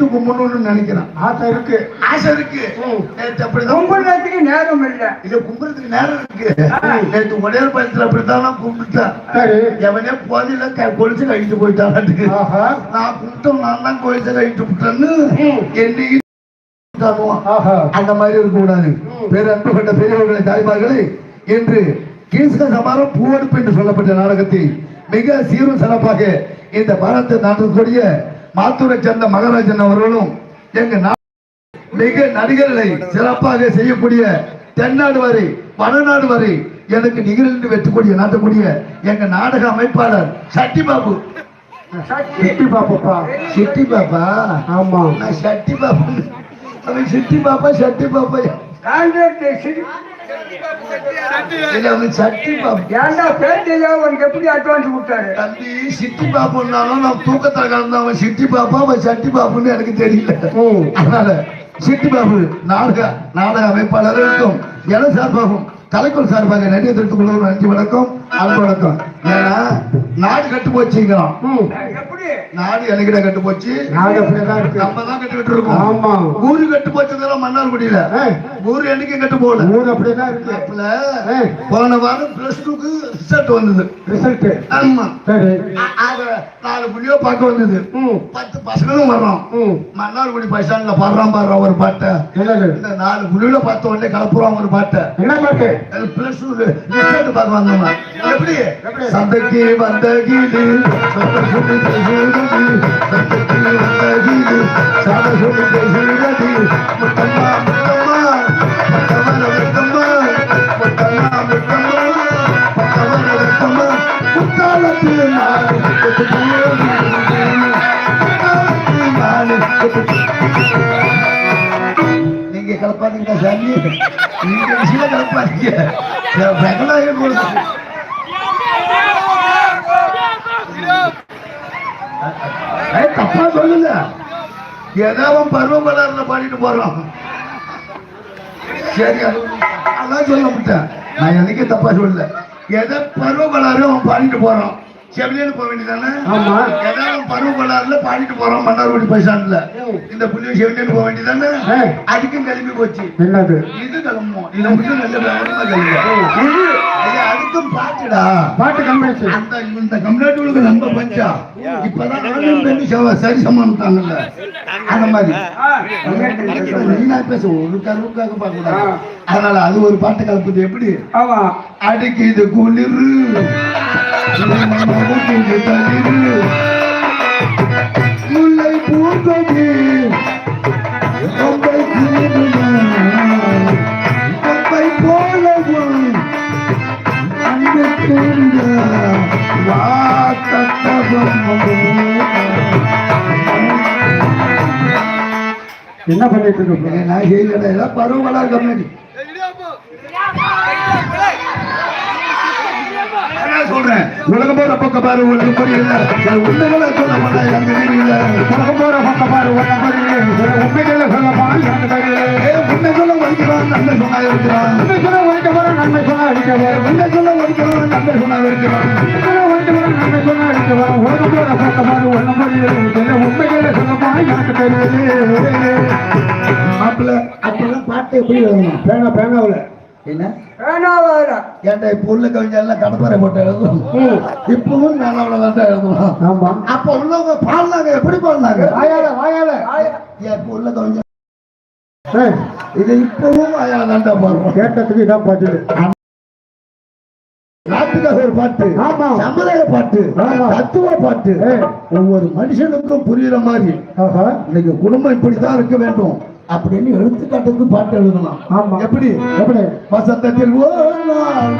கையெழுத்து கும்பிடணும்னு நினைக்கிறேன். ஆசை இருக்கு. ஆசை இருக்கு. நேத்து அப்படிதான் கும்பிடுறதுக்கு நேரம் இல்லை. இல்ல கும்பிடுறதுக்கு நேரம் இருக்கு. நேத்து உடையார் பயத்துல அப்படித்தான் கும்பிட்டேன். எவனே போதில கொலிச்சு கழிச்சு போயிட்டான் நான் கும்பிட்டோம் நான் தான் கொலிச்சு கழிச்சு விட்டேன்னு ம். என்னைக்கு தருவான். ஆஹா. அந்த மாதிரி இருக்கக்கூடாது. பேர் அன்பு கொண்ட பெரியவர்களை தாய்மார்களே என்று கீழ்க சமாரம் பூவெடுப்பு என்று சொல்லப்பட்ட நாடகத்தை மிக சீரும் சிறப்பாக இந்த பாரத்தை நடத்தக்கூடிய மாத்தூரை சேர்ந்த மகாராஜன் அவர்களும் எங்க நா- மிக நடிகர்களை சிறப்பாக செய்யக்கூடிய தென்னாடு வரை வடநாடு வரை எனக்கு நிகழ்ந்து வெற்றக்கூடிய நாட்டக்கூடிய எங்க நாடக அமைப்பாளர் சட்டி பாபு சக்தி பாப்பா சிட்டி பாப்பா ஆமா. நான் சட்டி பாபு அவன் சிட்டி பாப்பா சட்டி பாப்பா கான்ட்ராக்ட் சட்டி பாபு ஏன்டா பேட்டையா உனக்கு எப்படி அட்வான்ஸ் கொடுத்தாரு? தம்பி சிட்டி பாப்புன்னாலும் நான் தூக்கத்துல கலந்தவன். சிட்டி பாப்பா அவன் சட்டி பாப்புன்னு எனக்கு தெரியல. அதனால சிட்டி பாபு நாடக நாடக அமைப்பாளர்களுக்கும் என சார்பாகும் கலைக்குள் சார்பாக கொள்வோம் நன்றி வணக்கம். அன்பு வணக்கம் ஏன்னா நாடு கட்டு போச்சுங்கிறோம் நாடு எனக்கிட்ட கட்டு போச்சு? நாடு அப்படியேதான் இருக்கு. நம்ம தான் கட்டுக்கிட்டு இருக்கோம் ஆமா. ஊரு கட்டு போச்சதெல்லாம் மன்னார்குடியில ஊரு என்னைக்கும் கட்டு போகல. ஊர் அப்படியேதான் இருக்கு. அப்பல போன வாரம் பிளஸ் டூக்கு ரிசல்ட் வந்தது. ரிசல்ட் ஆமா. சரி. நாலு புள்ளியோ பார்க்க வந்தது. பத்து பசங்களும் வர்றோம். மன்னார்குடி ஸ்டாண்ட்ல பாடுறான் பாடுறான் ஒரு பாட்டை. இந்த நாலு புள்ளியில பார்த்த உடனே கலப்புறான் ஒரு பாட்டை. என்ன பாட்டு? பிளஸ் டூ ரிசல்ட் பார்க்க வந்தோம்னா? சந்தைக்கு வந்த கீடு சந்தை சொல்லி பேசுகிறது சந்தைக்கு வந்த கீடு சந்தை சொல்லி பேசுகிறது முத்தம்மா முத்தம்மா முத்தமர முத்தம்மா முத்தம்மா முத்தம்மா முத்தமர முத்தம்மா. முத்தாலத்தில் நாடு நீங்க கலப்பாதீங்க சாமி. நீங்க விஷயம் கலப்பாதீங்க. தப்பா சொல்லுங்க. ஏதாவது அவன் பருவ மலர்ல பாடிட்டு போறான். சரி அது அதான் சொல்ல முடியல நான் என்னைக்கு தப்பா சொல்லல. எதை பருவ மலரும் அவன் பாடிட்டு போறான். செவிலியன்னு போக வேண்டியதானே ஆமா. ஏதாவது பருவ மலர்ல பாடிட்டு போறான் மன்னார்குடி பஸ் ஸ்டாண்ட்ல இந்த புள்ளிய செவிலியன்னு போக வேண்டியதானே அதுக்கும் கிளம்பி போச்சு. என்னது? இது கிளம்பும் இதை மட்டும் நல்ல இது அதுக்கும் பாட்டுடா. பாட்டு கம்பெனி அந்த இந்த நம்ம பஞ்சா. இப்பதான் ஆணும் பெண்ணு சரி சமாளிட்டாங்கல்ல அந்த மாதிரி. நீனா பேச ஒரு கருவுக்காக அதனால அது ஒரு பாட்டு கலப்புது எப்படி? ஆமா. அடிக்குது குளிரு. முல்லை பூங்கொடி என்ன பண்ணிட்டு இருக்க நான் செய்யல எல்லாம் பருவங்களா கம்பெனி. சொல்றேன். உலகம் போற பக்கம் பாரு உலகம் புரியல. உண்மைகளை சொல்ல மாட்டா எனக்கு தெரியல. உலகம் போற பக்கம் பாரு உலகம் பாரு உண்மைகளை சொல்ல போனா எனக்கு தெரியல. ஏய், சொல்ல ஒழிக்கிறான் நன்மை சொன்னா இருக்கிறான். உண்மை சொல்ல ஒழிக்க போற நன்மை சொன்னா அடிக்க போற. உன்னை சொல்ல ஒழிக்கிறான் நன்மை சொன்னா இருக்கிறான். நன்மை போற. பக்கம் பாரு உண்மைகளை சொல்ல போனா எனக்கு தெரியல. அப்பெல்லாம் பாட்டு எப்படி எழுதணும் ஏன்டா இப்ப உள்ள கவிஞர்லாம் கடப்பாறை போட்டு எழுதணும் இப்பவும் அவ்வளவுதான் எழுதணும் ஆமா. அப்ப உள்ளவங்க பாடினாங்க எப்படி பாடினாங்க? வாயால வாயால. இப்ப உள்ள கவிஞர் இது இப்பவும் வாயால பாடுறோம் கேட்டதுக்கு இதான் நாட்டுக்காக ஒரு பாட்டு. ஆமா. சமுதாய பாட்டு. தத்துவ பாட்டு. ஒவ்வொரு மனுஷனுக்கும் புரியுற மாதிரி. ஆஹா. இன்னைக்கு குடும்பம் இப்படித்தான் இருக்க வேண்டும். அப்படின்னு எடுத்துக்காட்டுக்கு பாட்டு எழுதலாம். ஆமா. எப்படி? எப்படி? வசந்தத்தில் ஓ நாள்